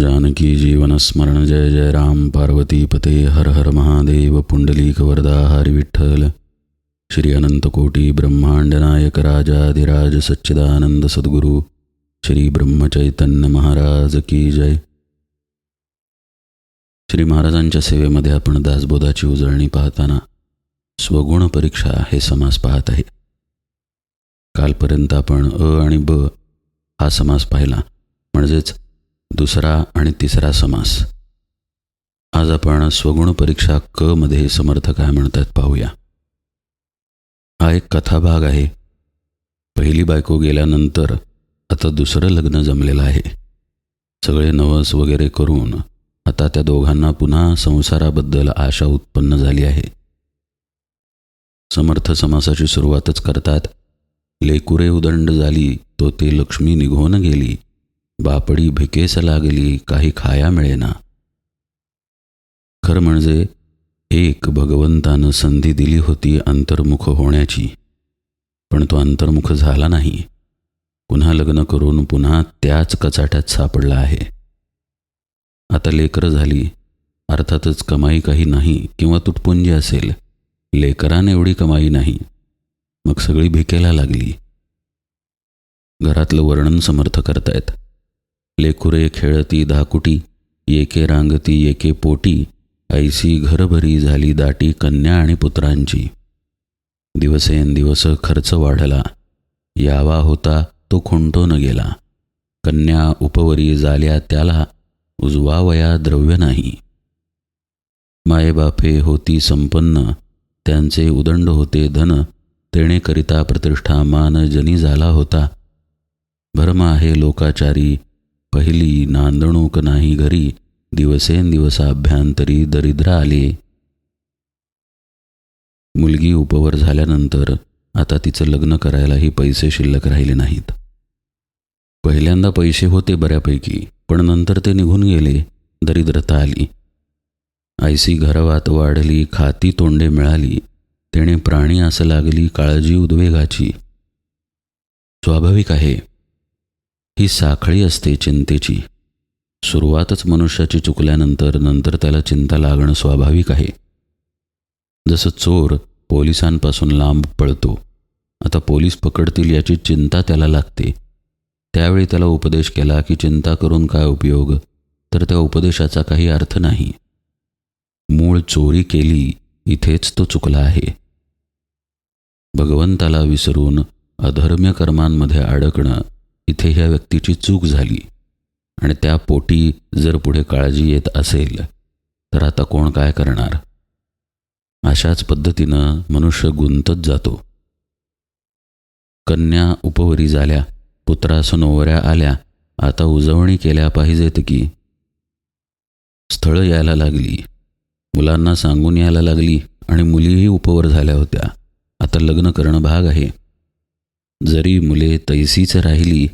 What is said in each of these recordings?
जानकी जीवनस्मरण जय जय राम पार्वती पते हर हर महादेव पुंडलीक वरदा हरी विठ्ठल श्री अनंतकोटी ब्रह्मांड नायक राजाधिराज सच्चिदानंद सद्गुरू श्री ब्रह्मचैतन्य महाराज की जय। श्री महाराजांच्या सेवेमध्ये आपण दासबोधाची उजळणी पाहताना स्वगुण परीक्षा हे समास पाहत आहे. कालपर्यंत आपण अ आणि ब हा समास पाहिला. म्हणजेच दुसरा आणि तिसरा समास. आज आपण स्वगुण परीक्षा क मध्ये समर्थ काय म्हणतात पाहूया. हा एक कथाभाग आहे. पहिली बायको गेल्यानंतर आता दुसरं लग्न जमलेलं आहे. सगळे नवस वगैरे करून आता त्या दोघांना पुन्हा संसाराबद्दल आशा उत्पन्न झाली आहे. समर्थ समासाची सुरुवातच करतात. लेकुरे उदंड झाली तो ते लक्ष्मी निघून गेली. बापडी भिकेस लागली काही खाया मिळेना. खरं म्हणजे एक भगवंतानं संधी दिली होती अंतर्मुख होण्याची पण तो अंतर्मुख झाला नाही. पुन्हा लग्न करून पुन्हा त्याच कचाट्यात सापडला आहे. आता लेकरं झाली अर्थातच कमाई काही नाही किंवा तुटपुंजी असेल लेकरान एवढी कमाई नाही. मग सगळी भिकेला लागली. घरातलं वर्णन समर्थ करतायत. लेकुरे खेळती धाकुटी येके रांगती येके पोटी ऐसी घरभरी झाली दाटी कन्या आणि पुत्रांची. दिवसेंदिवस खर्च वाढला. यावा होता तो खुंटून गेला. कन्या उपवरी झाल्या त्याला उजवावया द्रव्य नाही. मायबापे होती संपन्न त्यांचे उदंड होते धन तेणेकरिता प्रतिष्ठा मान जनी झाला होता. भरम आहे लोकाचारी पहिली नांदणूक नाही घरी दिवसेंदिवसाभ्यंतरी दरिद्र आले. मुलगी उपवर झाल्यानंतर आता तिचं लग्न करायलाही पैसे शिल्लक राहिले नाहीत. पहिल्यांदा पैसे होते बऱ्यापैकी पण नंतर ते निघून गेले दरिद्रता आली. आयसी घरवात वाढली खाती तोंडे मिळाली तेणे प्राणी असं लागली काळजी उद्वेगाची. स्वाभाविक आहे ही साखळी असते चिंतेची. सुरुवातच मनुष्याची चुकल्यानंतर नंतर त्याला चिंता लागणं स्वाभाविक आहे. जसं चोर पोलिसांपासून लांब पळतो आता पोलीस पकडतील याची चिंता त्याला लागते. त्यावेळी त्याला उपदेश केला की चिंता करून काय उपयोग? तर त्या उपदेशाचा काही अर्थ नाही. मूळ चोरी केली इथेच तो चुकला आहे. भगवंताला विसरून अधर्म्य कर्मांमध्ये अडकणं इथे ह्या व्यक्तीची चूक झाली. आणि त्या पोटी जर पुढे काळजी येत असेल तर आता कोण काय करणार? अशाच पद्धतीनं मनुष्य गुंतत जातो. कन्या उपवरी झाल्या पुत्रास नोवऱ्या आल्या आता उजवणी केल्या पाहिजेत की. स्थळं यायला लागली. मुलांना सांगून यायला लागली आणि मुलीही उपवर झाल्या होत्या. आता लग्न करणं भाग आहे. जरी मुले तैसीच राहिली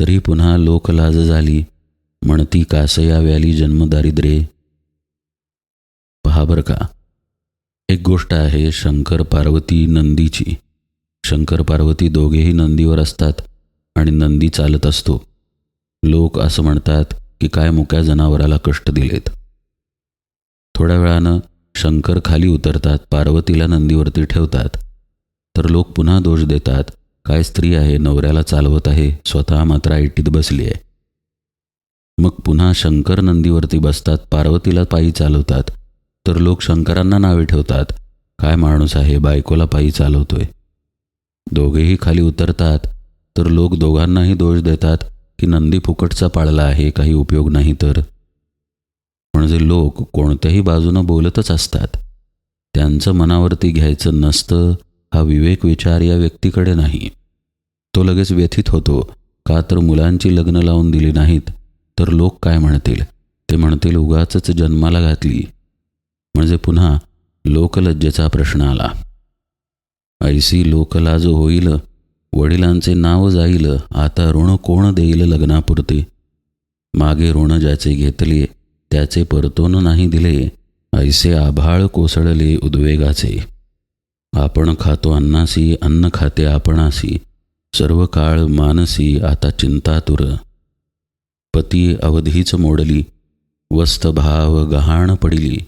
तरी पुन्हा लोकलाज झाली. म्हणती कासया व्याली जन्मदारिद्रे पहा बरं का. एक गोष्ट आहे शंकर पार्वती नंदीची. शंकर पार्वती दोघेही नंदीवर असतात आणि नंदी चालत असतो. लोक असं म्हणतात की काय मुक्या जनावराला कष्ट दिलेत. थोड्या वेळानं शंकर खाली उतरतात पार्वतीला नंदीवरती ठेवतात. तर लोक पुन्हा दोष देतात काय स्त्री आहे नवऱ्याला चालवत आहे स्वतः मात्र ऐटीत बसली आहे. मग पुन्हा शंकर नंदीवरती बसतात पार्वतीला पायी चालवतात तर लोक शंकरांना नावे ठेवतात. काय माणूस आहे बायकोला पायी चालवतोय? दोघेही खाली उतरतात तर लोक दोघांनाही दोष देतात की नंदी फुकटचा पाळला आहे काही उपयोग नाही तर. म्हणजे लोक कोणत्याही बाजूनं बोलतच असतात त्यांचं मनावरती घ्यायचं नसतं हा विवेक विचार या व्यक्तीकडे नाही. तो लगेच व्यथित होतो का तर मुलांची लग्न लावून दिली नाहीत तर लोक काय म्हणतील? ते म्हणतील उगाच जन्माला घातली. म्हणजे पुन्हा लोकलज्जेचा प्रश्न आला. ऐसी लोकलाज होईल वडिलांचे नाव जाईल आता ऋण कोण देईल लग्नापुरते? मागे ऋण ज्याचे घेतले त्याचे परतोन नाही दिले ऐसे आभाळ कोसळले उद्वेगाचे. आपण खातो अन्नासी अन्न खाते आपणासी. सर्व काळ मानसी आता चिंतातुर. पती अवधीच मोडली. वस्त भाव गहाण पडिली.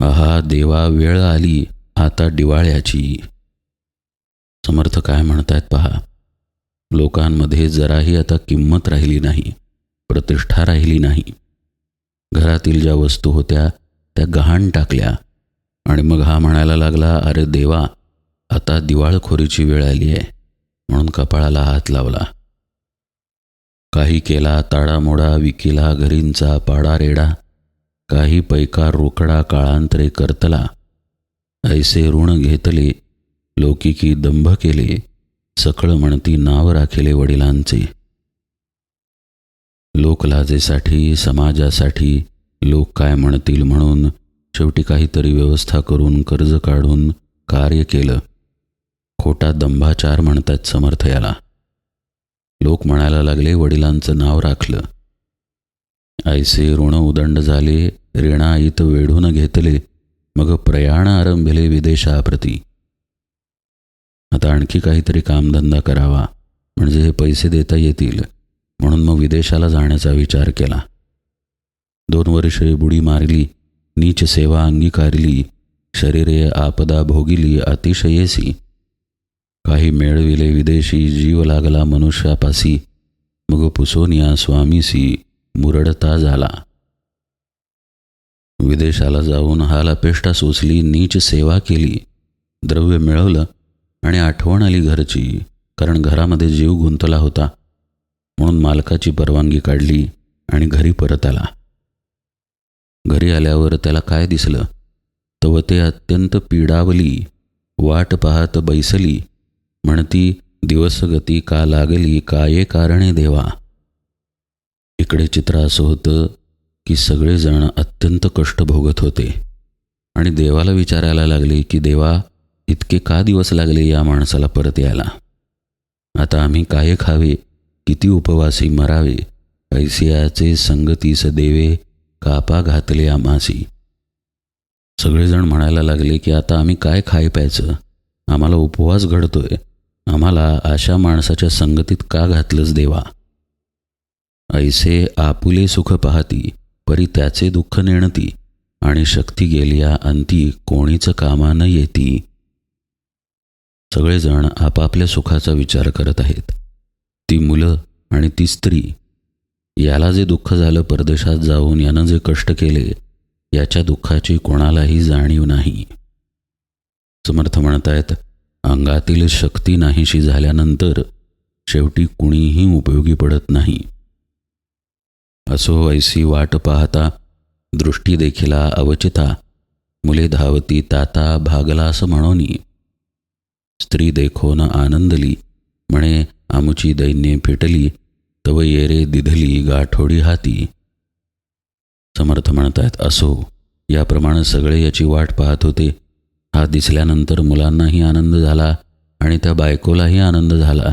आहा देवा वेळ आली. आता डिवाळ्याची समर्थ काय म्हणतायत पहा. लोकांमध्ये जराही आता किंमत राहिली नाही. प्रतिष्ठा राहिली नाही. घरातील ज्या वस्तू होत्या त्या गहाण टाकल्या. आणि मग हा म्हणायला लागला अरे देवा आता दिवाळखोरीची वेळ आली आहे म्हणून कपाळाला हात लावला. काही केला ताडामोडा विकिला घरींचा पाडा रेडा काही पैका रोकडा काळांतरे करतला. ऐसे ऋण घेतले लोकिकी दंभ केले सकळ म्हणती नाव राखेले वडिलांचे. लोकलाजेसाठी समाजासाठी लोक काय म्हणतील म्हणून शेवटी काहीतरी व्यवस्था करून कर्ज काढून कार्य केलं. खोटा दंभाचार म्हणतात समर्थ याला लोक म्हणायला लागले वडिलांचं नाव राखलं. आईसे ऋण उदंड झाले ऋणाईत वेढून घेतले मग प्रयाण आरंभिले विदेशाप्रती. आता आणखी काहीतरी कामधंदा करावा म्हणजे हे पैसे देता येतील म्हणून मग विदेशाला जाण्याचा विचार केला. दोन वर्षे बुडी मारली नीच सेवा अंगीकारली शरीरे आपदा भोगिली अतिशयेसी. काही मेळविले विदेशी जीव लागला मनुष्यापासी. मग पुसोनिया स्वामीसी मुरडता झाला. विदेशाला जाऊन हाला पेष्टा सोसली नीच सेवा केली. द्रव्य मिळवलं आणि आठवण आली घरची कारण घरामध्ये जीव गुंतला होता. म्हणून मालकाची परवानगी काढली आणि घरी परत आला. घरी आल्यावर त्याला काय दिसलं? तव ते अत्यंत पीडावली वाट पाहत बैसली. म्हणती दिवसगती का लागली काये कारणे देवा? इकडे चित्र असं होतं की सगळेजण अत्यंत कष्ट भोगत होते. आणि देवाला विचारायला लागले की देवा इतके का दिवस लागले या माणसाला परत यायला? आता आम्ही काय खावे किती उपवासी मरावे ऐसियाचे संगतीस देवे कापा घातले आमासी सगळेजण म्हणायला लागले की आता आम्ही काय खाय प्यायचं आम्हाला उपवास घडतोय. आम्हाला अशा माणसाच्या संगतीत का घातलंच देवा? ऐसे आपुले सुख पाहती परी त्याचे दुःख नेणती आणि शक्ती गेल्या अंती कोणीच कामा न येती. सगळेजण आपापल्या सुखाचा विचार करत आहेत. ती मुलं आणि ती स्त्री याला जे दुःख झालं परदेशात जाऊन यानं जे कष्ट केले याच्या दुःखाची कोणालाही जाणीव नाही. समर्थ म्हणतायत अंगातील शक्ती नाहीशी झाल्यानंतर शेवटी कुणीही उपयोगी पडत नाही. असो ऐसी वाट पाहता दृष्टी देखिला अवचिता मुले धावती ताता भागला असं म्हणोनी. स्त्री देखोन आनंदली म्हणे आमुची दैन्ये फिटली तव येरे दिधली गाठोडी हाती. समर्थ म्हणतायत असो याप्रमाणे सगळे याची वाट पाहत होते हा दिसल्यानंतर मुलांनाही आनंद झाला आणि त्या बायकोलाही आनंद झाला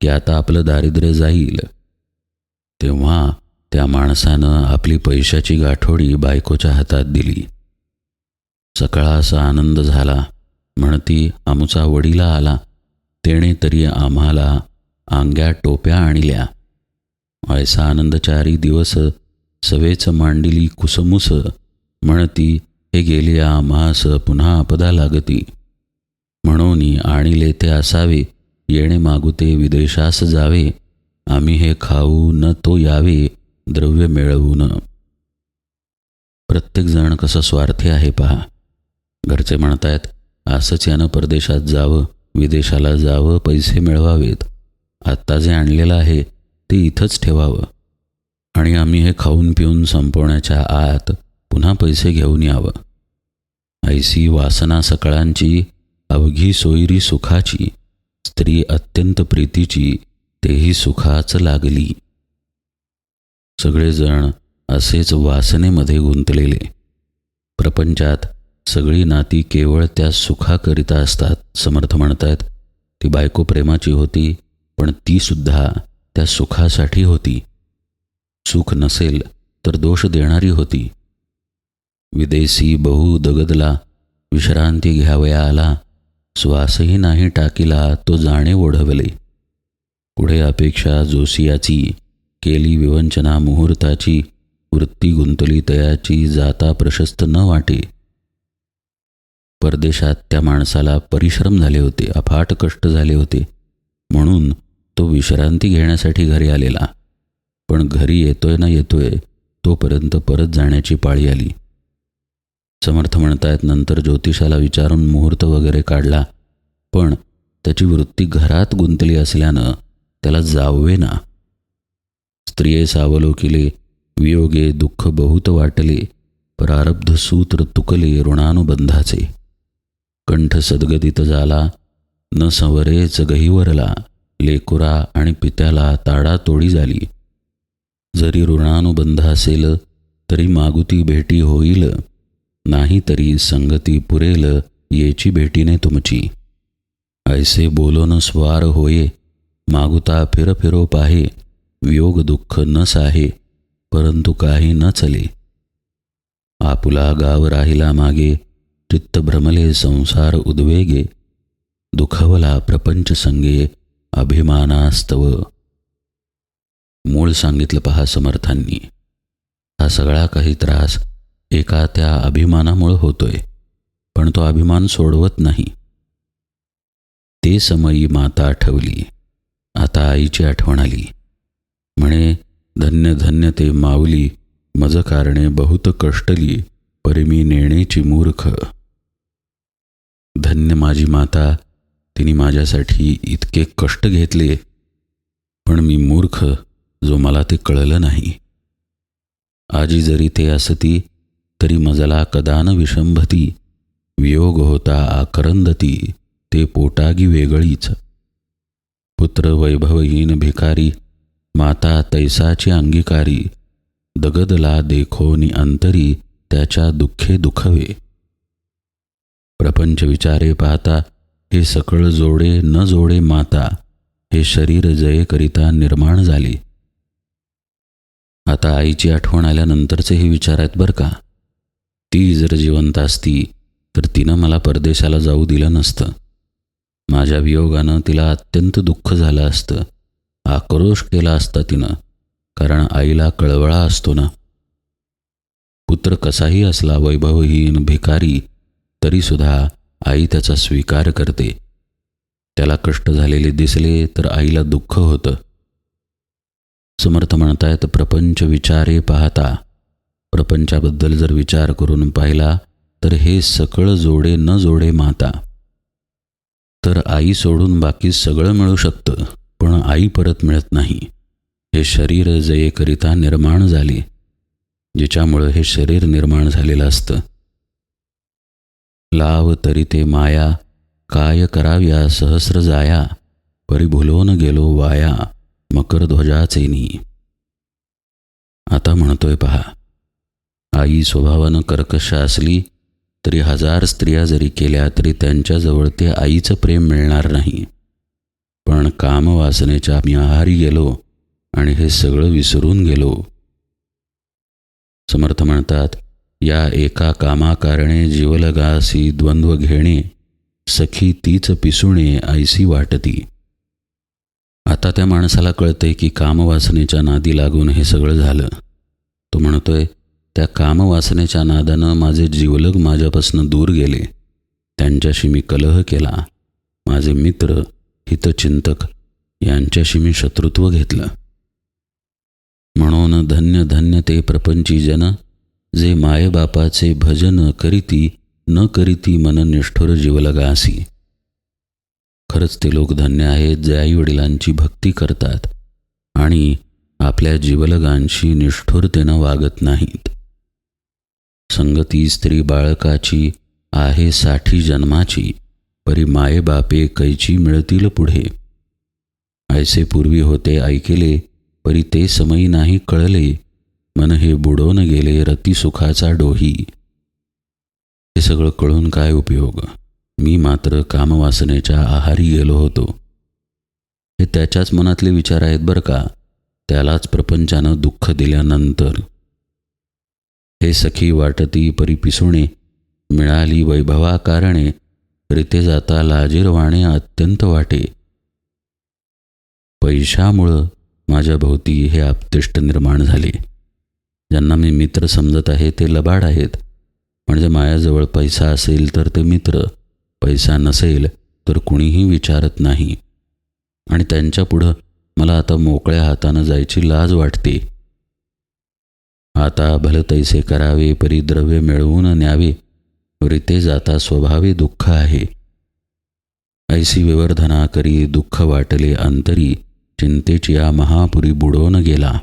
की आता आपलं दारिद्र्य जाईल. तेव्हा त्या माणसानं आपली पैशाची गाठोडी बायकोच्या हातात दिली. सकाळा असा आनंद झाला म्हणती आमचा वडीला आला. तेणे तरी आम्हाला आंग्या टोप्या आणल्या. ऐसा आनंद चारी दिवस सवेच मांडिली कुसमुस म्हणती हे गेली आम्हास पुन्हा आपदा लागती. म्हणून आणिले ते असावे येणे मागुते विदेशास जावे आम्ही हे खाऊ न तो यावे द्रव्य मिळवून प्रत्येकजण कसं स्वार्थी आहे पहा. घरचे म्हणतायत असंच यानं परदेशात जावं विदेशाला जावं पैसे मिळवावेत. आत्ता जे आणलेलं आहे ते इथंच ठेवावं. आणि आम्ही हे खाऊन पिऊन संपवण्याच्या आत पुन्हा पैसे घेऊन यावं. ऐसी वासना सकळांची अवघी सोयरी सुखाची स्त्री अत्यंत प्रीतीची तेही सुखाच लागली. सगळेजण असेच वासनेमध्ये गुंतलेले. प्रपंचात सगळी नाती केवळ त्या सुखाकरिता असतात समर्थ म्हणतायत. ती बायको प्रेमाची होती पण ती सुद्धा त्या सुखासाठी होती. सुख नसेल तर दोष देणारी होती. विदेशी बहु दगदला विश्रांती घ्यावया आला श्वासही नाही टाकीला तो जाणे ओढवले. पुढे अपेक्षा जोसियाची केली विवंचना मुहूर्ताची वृत्ती गुंतली तयाची जाता प्रशस्त न वाटे. परदेशात त्या माणसाला परिश्रम झाले होते अफाट कष्ट झाले होते. म्हणून तो विश्रांती घेण्यासाठी घरी आलेला. पण घरी येतोय ना येतोय तोपर्यंत परत जाण्याची पाळी आली. समर्थ म्हणतायत नंतर ज्योतिषाला विचारून मुहूर्त वगैरे काढला. पण त्याची वृत्ती घरात गुंतली असल्यानं त्याला जाववे ना. स्त्रिये सावलोकिले वियोगे दुःख बहुत वाटले प्रारब्ध सूत्र तुकले ऋणानुबंधाचे. कंठ सद्गदित झाला न संवरेच गहिवरला लेकुरा आणि पित्याला ताडातोडी झाली. जरी ऋणानुबंध असेल तरी मागुती भेटी होईल. नाही तरी संगती पुरेल येची भेटीने तुमची. ऐसे बोलोन स्वार होये मागुता फिर फिरो पाहे वियोग दुःख न साहे परंतु काही न चले. आपुला गाव राहिला मागे चित्त भ्रमले संसार उद्वेगे दुखवला प्रपंच संगे अभिमानास्तव. मूळ सांगितलं पहा समर्थांनी. हा सगळा काही त्रास एका त्या अभिमानामुळं होतोय पण तो अभिमान सोडवत नाही. ते समयी माता आठवली आता आईची आठवण आली. म्हणे धन्य धन्य ते माऊली मज कारणे बहुत कष्टली परिमी नेणेची मूर्ख. धन्य माझी माता तिने माझ्यासाठी इतके कष्ट घेतले पण मी मूर्ख जो मला ते कळलं नाही. आजी जरी ते असती तरी मजला कदान विषंभती वियोग होता आकरंदती ते पोटागी वेगळीच. पुत्र वैभवहीन भिकारी माता तैसाची अंगीकारी दगदला देखोनी अंतरी त्याच्या दुःखे दुखवे. प्रपंच विचारे पाहता हे सकळ जोडे न जोडे माता हे शरीर जयेकरिता निर्माण झाले. आता आईची आठवण आल्यानंतरचे हे विचार आहेत बरं का? ती जर जिवंत असती तर तिनं मला परदेशाला जाऊ दिलं नसतं. माझ्या वियोगानं तिला अत्यंत दुःख झालं असतं. आक्रोश केला असता तिनं कारण आईला कळवळा असतो ना. पुत्र कसाही असला वैभवहीन भिकारी तरीसुद्धा आई त्याचा स्वीकार करते. त्याला कष्ट झालेले दिसले तर आईला दुःख होतं. समर्थ म्हणतायत प्रपंच विचारे पाहता प्रपंचाबद्दल जर विचार करून पाहिला तर हे सकळ जोडे न जोडे माता. तर आई सोडून बाकी सगळं मिळू शकतं पण आई परत मिळत नाही. हे शरीर जयेकरिता निर्माण झाले जिच्यामुळं हे शरीर निर्माण झालेलं असतं. लाव तरी ते माया काय कराव्या सहस्र जाया परिभुलोन गेलो वाया मकरध्वजाचेनी आता म्हणतोय पहा आई स्वभावानं कर्कश असली तरी हजार स्त्रिया जरी केल्या तरी त्यांच्याजवळ ते आईचं प्रेम मिळणार नाही. पण कामवासनेच्या मी आहारी गेलो आणि हे सगळं विसरून गेलो. समर्थ म्हणतात या एका कामाकारणे जीवलगासी द्वंद्व घेणे सखी तीच पिसुणे ऐसी वाटती. आता त्या माणसाला कळतंय की कामवासनेच्या नादी लागून हे सगळं झालं. तो म्हणतोय त्या कामवासनेच्या नादानं माझे जीवलग माझ्यापासून दूर गेले. त्यांच्याशी मी कलह केला. माझे मित्र हितचिंतक यांच्याशी मी शत्रुत्व घेतलं. म्हणून धन्य धन्य ते प्रपंची जन जे मायबापाचे भजन करीती न करीती मन निष्ठुर जीवलगासी खरंच ते लोक धन्य आहेत जे आईवडिलांची भक्ती करतात आणि आपल्या जीवलगांशी निष्ठुरतेनं वागत नाहीत. संगती स्त्री बाळकाची आहे साठी जन्माची. परी मायेबापे कैची मिळतील पुढे. ऐसे पूर्वी होते ऐकेले परी ते समयी नाही कळले. मन हे बुडवून गेले रती सुखाचा डोही. हे सगळं कळून काय उपयोग? मी मात्र कामवासनेच्या आहारी गेलो होतो. हे त्याच्याच मनातले विचार आहेत बरं का? त्यालाच प्रपंचानं दुःख दिल्यानंतर. हे सखी वाटती परी पिसुणे मिळाली वैभवा कारणे रिते जाता लाजीरवाणे अत्यंत वाटे. पैशामुळं माझ्या भोवती हे आपतिष्ट निर्माण झाले. ज्यांना मी मित्र समजत आहे ते लबाड आहेत. म्हणजे माझ्याजवळ पैसा असेल तर ते मित्र. पैसा नसेल तर कुणीही विचारत नाही. आणि त्यांच्यापुढं मला आता मोकळ्या हातानं जायची लाज वाटते. आता भल तैसे करावे परिद्रव्य मिळवून न्यावे रीते जाता स्वभावी दुःख आहे. ऐसी विवर्धना करी दुःख वाटले अंतरी चिंतेची या महापुरी बुडवून गेला.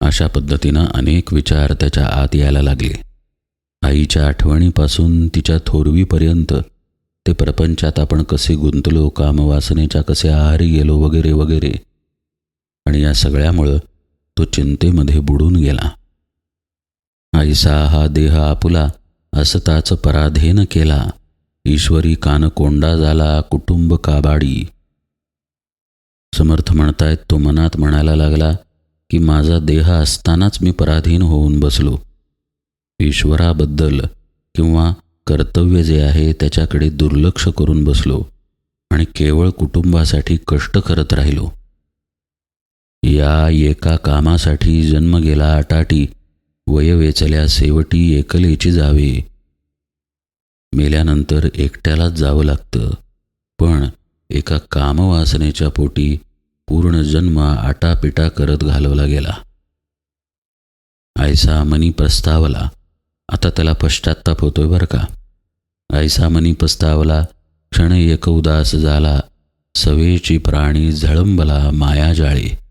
अशा पद्धतीनं अनेक विचार त्याच्या आत यायला लागले. आईच्या आठवणीपासून तिच्या थोरवीपर्यंत ते प्रपंचात आपण कसे गुंतलो कामवासनेच्या कसे आहारी गेलो वगैरे वगैरे. आणि या सगळ्यामुळं तो चिंतेमध्ये बुडून गेला. आईसा हा देह आपुला असताच पराधीन केला. ईश्वरी कान कोंडा झाला कुटुंब काबाडी. समर्थ म्हणतायत तो मनात म्हणायला लागला की माझा देह असतानाच मी पराधीन होऊन बसलो. ईश्वराबद्दल किंवा कर्तव्य जे आहे त्याच्याकडे दुर्लक्ष करून बसलो आणि केवळ कुटुंबासाठी कष्ट करत राहिलो. या एका कामासाठी जन्म गेला अटाटी वय वेचल्या सेवटी एकलेची जावे. मेल्यानंतर एकट्यालाच जावं लागतं. पण एका कामवासनेच्या पोटी पूर्ण जन्म आटापिटा करत घालवला गेला. आयसा मनी प्रस्तावला आता त्याला पश्चाताप होतोय बरं का? ऐसा मनी पस्तावला. क्षण एक उदास झाला. सवेची प्राणी झळंबला माया जाळे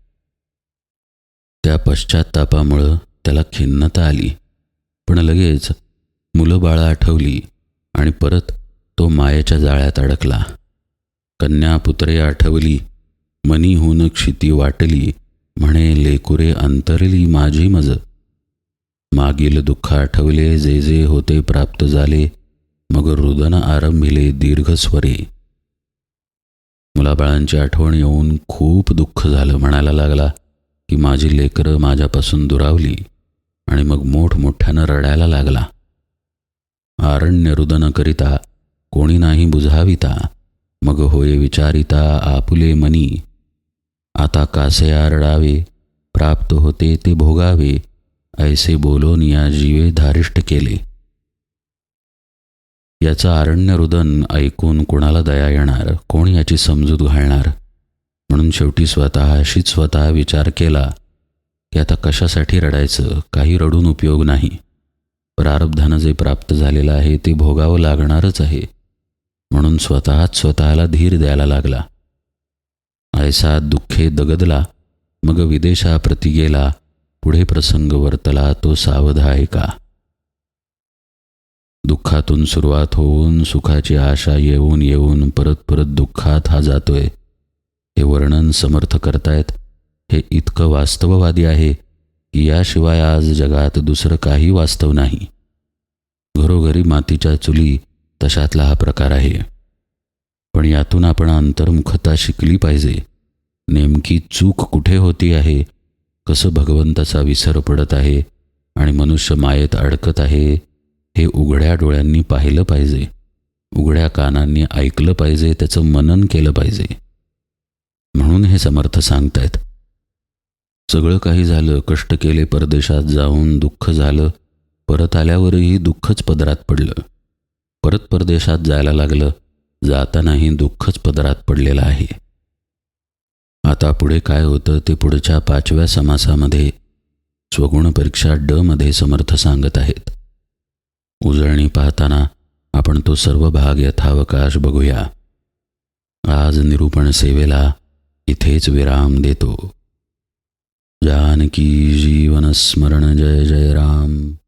त्या पश्चात्तापामुळं त्याला खिन्नता आली. पण लगेच मुलं बाळं आठवली आणि परत तो मायेच्या जाळ्यात अडकला. कन्या पुत्रे आठवली मनीहून क्षिती वाटली म्हणे लेकुरे अंतरली माझी मज. मागील दुःख आठवले जे जे होते प्राप्त झाले मग रुदन आरंभिले दीर्घस्वरे मुलाबाळांची आठवण येऊन खूप दुःख झालं म्हणायला लागला. की माझी लेकरं माझ्यापासून दुरावली आणि मग मोठमोठ्यानं रडायला लागला. आरण्य रुदन करिता कोणी नाही बुझाविता मग होय विचारिता आपुले मनी. आता कासे आरडावे प्राप्त होते ते भोगावे ऐसे बोलून या जीवे धारिष्ट केले. याचं आरण्य रुदन ऐकून कोणाला दया येणार कोण याची समजूत घालणार? म्हणून शेवटी स्वतःशीच स्वतः विचार केला की आता कशासाठी रडायचं? काही रडून उपयोग नाही. प्रारब्धानं जे प्राप्त झालेलं आहे ते भोगावं लागणारच आहे. म्हणून स्वतःच स्वतःला धीर द्यायला लागला. ऐसा दुःखे दगदला मग विदेशाप्रती गेला पुढे प्रसंग वर्तला तो सावध आहे का? दुःखातून सुरुवात होऊन सुखाची आशा येऊन येऊन परत परत दुःखात हा जातोय. हे वर्णन समर्थ करतायत. हे इतकं वास्तववादी आहे की याशिवाय आज जगात दुसरं काही वास्तव नाही. घरोघरी मातीच्या चुली तशातला हा प्रकार आहे. पण यातून आपण अंतर्मुखता शिकली पाहिजे. नेमकी चूक कुठे होती आहे? कसं भगवंताचा विसर पडत आहे? आणि मनुष्य मायेत अडकत आहे? हे उघड्या डोळ्यांनी पाहिलं पाहिजे. उघड्या कानांनी ऐकलं पाहिजे त्याचं मनन केलं पाहिजे. म्हणून हे समर्थ सांगतायत. सगळं काही झालं कष्ट केले परदेशात जाऊन दुःख झालं परत आल्यावरही दुःखच पदरात पडलं. परत परदेशात जायला लागलं जातानाही दुःखच पदरात पडलेलं आहे. आता पुढे काय होतं ते पुढच्या पाचव्या समासामध्ये स्वगुण परीक्षा ड मध्ये समर्थ सांगत आहेत. उजळणी पाहताना आपण तो सर्व भाग यथावकाश बघूया. आज निरूपण सेवेला इथेच विराम देतो. जानकी जीवनस्मरण जय जय राम.